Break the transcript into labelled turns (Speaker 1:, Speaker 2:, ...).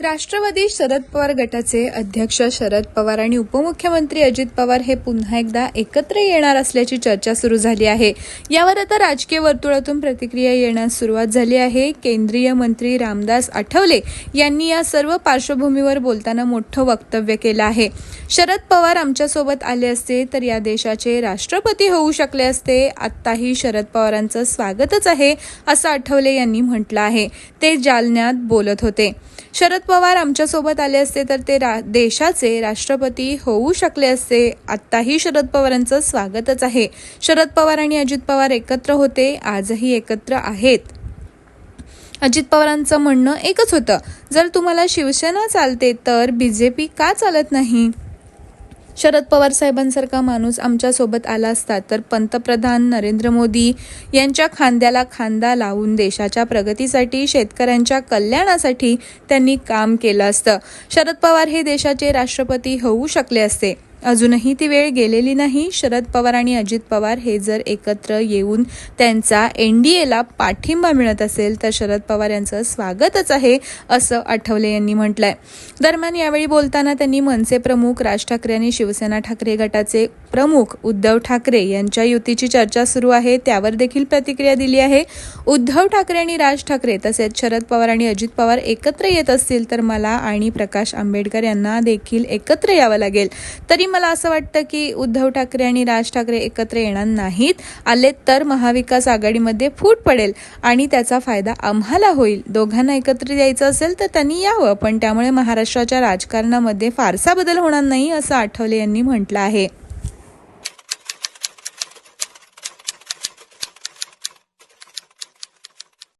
Speaker 1: राष्ट्रवादी शरद पवार गटाचे अध्यक्ष शरद पवार आणि उपमुख्यमंत्री अजित पवार हे पुन्हा एकदा एकत्र येणार असल्याची चर्चा सुरू झाली आहे. यावर आता राजकीय वर्तुळातून प्रतिक्रिया येण्यास सुरुवात झाली आहे. केंद्रीय मंत्री रामदास आठवले यांनी या सर्व पार्श्वभूमीवर बोलताना मोठं वक्तव्य केलं आहे. शरद पवार आमच्यासोबत आले असते तर या देशाचे राष्ट्रपती होऊ शकले असते. आत्ताही शरद पवारांचं स्वागतच आहे असं आठवले यांनी म्हटलं आहे. ते जालन्यात बोलत होते. शरद पवार आमच्यासोबत आले असते तर ते रा देशाचे राष्ट्रपती होऊ शकले असते. आत्ताही शरद पवारांचं स्वागतच आहे. शरद पवार आणि अजित पवार एकत्र होते आजही एकत्र आहेत. अजित पवारांचं म्हणणं एकच होतं. जर तुम्हाला शिवसेना चालते तर बीजेपी का चालत नाही? शरद पवार साहेबांसारखा माणूस आमच्यासोबत आला असता तर पंतप्रधान नरेंद्र मोदी यांच्या खांद्याला खांदा लावून देशाच्या प्रगतीसाठी शेतकऱ्यांच्या कल्याणासाठी त्यांनी काम केलं असतं. शरद पवार हे देशाचे राष्ट्रपती होऊ शकले असते. अजूनही ती वेळ गेलेली नाही. शरद पवार आणि अजित पवार हे जर एकत्र येऊन त्यांचा एन डी एला पाठिंबा मिळत असेल तर शरद पवार यांचं स्वागतच आहे असं आठवले यांनी म्हटलंय. दरम्यान यावेळी बोलताना त्यांनी मनसे प्रमुख राज ठाकरे आणि शिवसेना ठाकरे गटाचे प्रमुख उद्धव ठाकरे यांच्या युतीची चर्चा सुरू आहे. त्यावर देखील प्रतिक्रिया दिली आहे. उद्धव ठाकरे आणि राज ठाकरे तसेच शरद पवार आणि अजित पवार एकत्र येत असतील तर मला आणि प्रकाश आंबेडकर यांना देखील एकत्र यावं लागेल. तरी तरी मला असं वाटतं की उद्धव ठाकरे आणि राज ठाकरे एकत्र येणार नाहीत. आले तर महाविकास आघाडीमध्ये फूट पडेल आणि त्याचा फायदा आम्हाला होईल. दोघांना एकत्र यायचं असेल तर त्यांनी यावं पण त्यामुळे महाराष्ट्राच्या राजकारणामध्ये फारसा बदल होणार नाही असं आठवले यांनी म्हटलं आहे.